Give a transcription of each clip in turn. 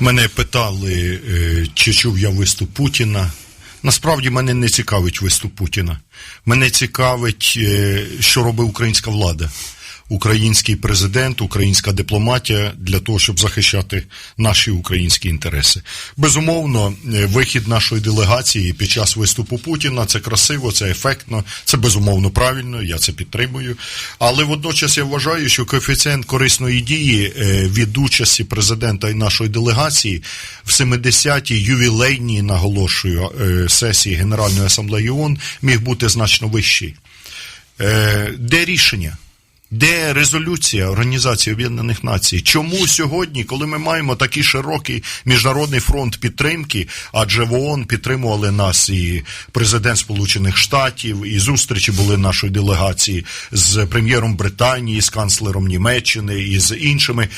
Мене питали, е, чи чув я виступ Путіна. Насправді мене не цікавить виступ Путіна. Мене цікавить, е, що робить українська влада, український президент, українська дипломатія для того, щоб захищати наші українські інтереси. Безумовно, е, вихід нашої делегації під час виступу Путіна це красиво, це ефектно, це безумовно правильно. Я це підтримую. Але водночас я вважаю, що коефіцієнт корисної дії е, від участі президента і нашої делегації в 70-й ювілейній, наголошую, е, сесії Генеральної асамблеї ООН міг бути значно вищий. Де рішення? Де резолюція Організації Об'єднаних Націй? Чому сьогодні, коли ми маємо такий широкий міжнародний фронт підтримки, адже в ООН підтримували нас і президент Сполучених Штатів, і зустрічі були нашої делегації з прем'єром Британії, з канцлером Німеччини і з іншими.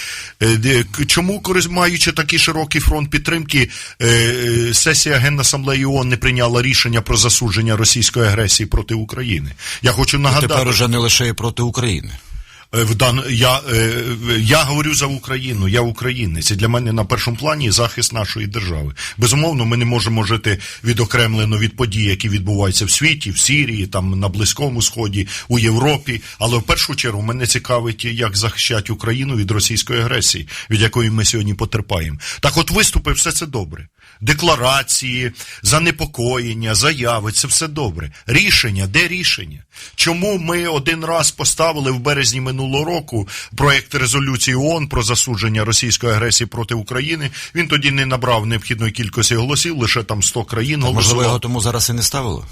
Е, Чому, маючи такий широкий фронт підтримки, е, е, сесія Генасамблеї ООН не прийняла рішення про засудження російської агресії проти України? Я хочу нагадати. Тепер уже не лише проти України. Е, В дан... я, е, я говорю за Україну, я українець. І для мене на першому плані захист нашої держави. Безумовно, ми не можемо жити відокремлено від подій, які відбуваються в світі, в Сирії, там на Близькому Сході, у Європі. Але в першу чергу мене цікавить, як захищати Україну від російської агресії, від якої ми сьогодні потерпаємо. Так, от виступи, все це добре. Декларації, занепокоєння, заяви це все добре. Рішення, де рішення? Чому ми один раз поставили в березні минулого року проект резолюції ООН про засудження російської агресії проти України? Він тоді не набрав необхідної кількості голосів, лише там 100 країн Можливо, його тому зараз і не ставили?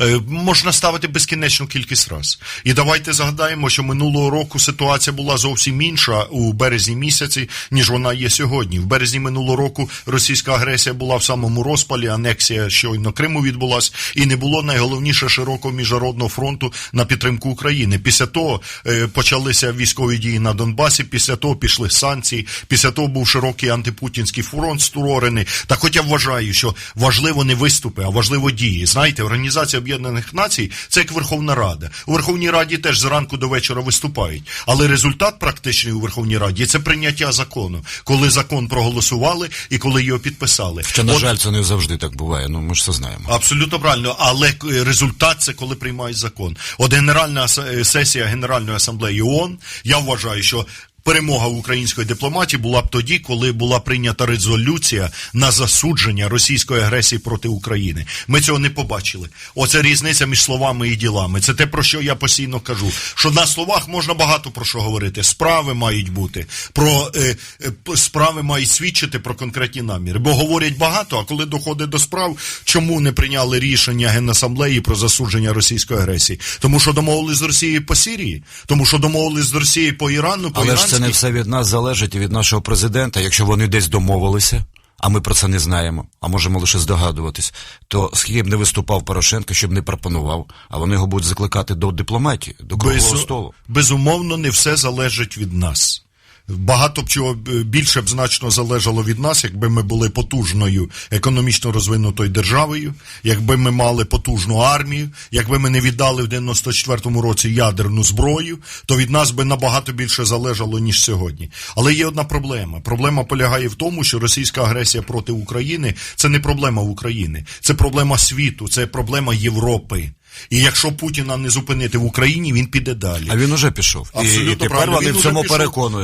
Е, можна ставити безкінечну кількість раз. І давайте згадаємо, що минулого року ситуація була зовсім інша у березні місяці, ніж вона є сьогодні. В березні минулого року російська агресія була в самому розпалі, анексія щойно Криму відбулась, і не було найголовніше широкого міжнародного фронту на підтримку України. Після того е, почалися військові дії на Донбасі, після того пішли санкції, після того був широкий антипутінський фронт створений. Так хоч я вважаю, що важливо не виступи, а важливо дії. Знаєте, Організація Об'єднаних Націй це як Верховна Рада. У Верховній Раді теж зранку до вечора виступають. Але результат практичний у Верховній Раді це прийняття закону, коли закон проголосували і коли його підписали. Що, на жаль, це не завжди так буває, ну ми ж це знаємо. Абсолютно правильно, але е, результат це коли приймають закон. От генеральна е, сесія Генеральної асамблеї ООН, я вважаю, що. Перемога української дипломатії була б тоді, коли була прийнята резолюція на засудження російської агресії проти України. Ми цього не побачили. Оце різниця між словами і ділами. Це те, про що я постійно кажу. Що на словах можна багато про що говорити. Справи мають бути. Про е, е, справи мають свідчити про конкретні наміри. Бо говорять багато, а коли доходить до справ, чому не прийняли рішення Генасамблеї про засудження російської агресії? Тому що домовились з Росією по Сирії, тому що домовились з Росією по Ірану, по Іранській. Це не все від нас залежить і від нашого президента. Якщо вони десь домовилися, а ми про це не знаємо, а можемо лише здогадуватись, то скільки б не виступав Порошенко, щоб не пропонував, а вони його будуть закликати до дипломатії, до круглого Безу- столу. Безумовно, не все залежить від нас. Багато б чого більше б значно залежало від нас, якби ми були потужною економічно розвинутою державою, якби ми мали потужну армію, якби ми не віддали в 94-му році ядерну зброю, то від нас би набагато більше залежало, ніж сьогодні. Але є одна проблема. Проблема полягає в тому, що російська агресія проти України це не проблема України, це проблема світу, це проблема Європи. І якщо Путіна не зупинити в Україні, він піде далі. А він уже пішов. Абсолютно і тепер правильно. вони Він в цьому пішов-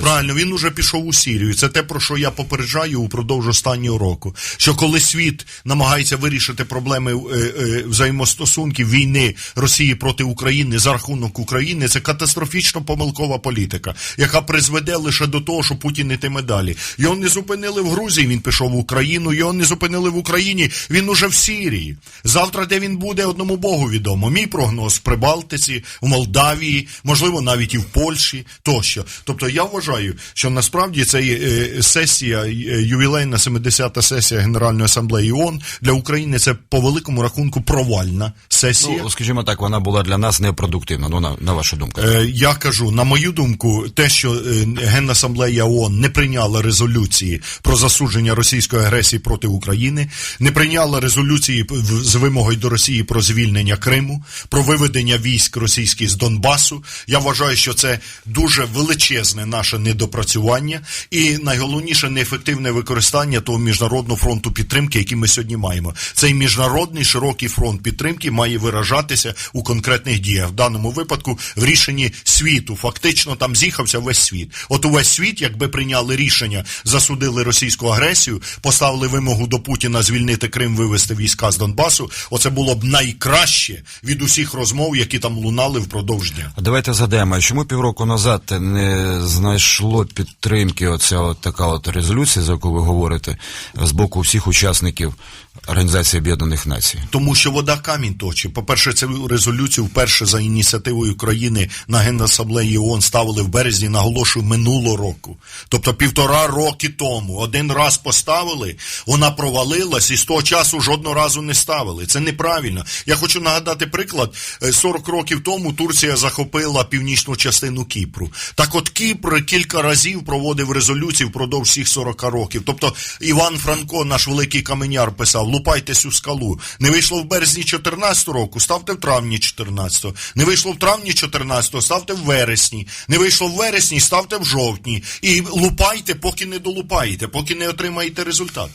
Правильно, він уже пішов у Сірію. Це те, про що я попереджаю упродовж останнього року. Що коли світ намагається вирішити проблеми е, е, взаємостосунків війни Росії проти України за рахунок України, це катастрофічно помилкова політика, яка призведе лише до того, що Путін ітиме далі. Його не зупинили в Грузії, він пішов в Україну. Його не зупинили в Україні. Він уже в Сірії. Завтра, де він буде, одному Богу відомо. Мій прогноз в Прибалтиці, в Молдавії, можливо, навіть і в Польщі тощо. Тобто я вважаю, що насправді це е, сесія, е, ювілейна 70-та сесія Генеральної асамблеї ООН для України це по великому рахунку провальна сесія. Ну, скажімо так, вона була для нас непродуктивна, ну, на, на вашу думку. Е, Я кажу, на мою думку, те, що Генасамблея ООН не прийняла резолюції про засудження російської агресії проти України, не прийняла резолюції з вимогою до Росії про звільнення Криму, Криму, про виведення військ російських з Донбасу. Я вважаю, що це дуже величезне наше недопрацювання і найголовніше неефективне використання того міжнародного фронту підтримки, який ми сьогодні маємо. Цей міжнародний широкий фронт підтримки має виражатися у конкретних діях. В даному випадку в рішенні світу. Фактично там з'їхався весь світ. От увесь світ, якби прийняли рішення, засудили російську агресію, поставили вимогу до Путіна звільнити Крим, вивести війська з Донбасу. Оце було б найкраще від усіх розмов, які там лунали впродовж дня. Давайте задаємо, а чому півроку назад не знайшло підтримки оця от така от резолюція, за яку ви говорите, з боку всіх учасників Організації Об'єднаних Націй? Тому що вода камінь точить. По-перше, цю резолюцію вперше за ініціативою країни на Генасамблеї ООН ставили в березні, наголошую, минулого року. Тобто півтора роки тому. Один раз поставили, вона провалилась і з того часу жодного разу не ставили. Це неправильно. Я хочу нагадати приклад. Е, 40 років тому Турція захопила північну частину Кіпру. Так от Кіпр кілька разів проводив резолюції впродовж всіх 40 років. Тобто Іван Франко, наш великий каменяр, писав, лупайтесь у скалу. Не вийшло в березні 14 року, ставте в травні 14 Не вийшло в травні 14 ставте в вересні. Не вийшло в вересні, ставте в жовтні. І лупайте, поки не долупаєте, поки не отримаєте результат.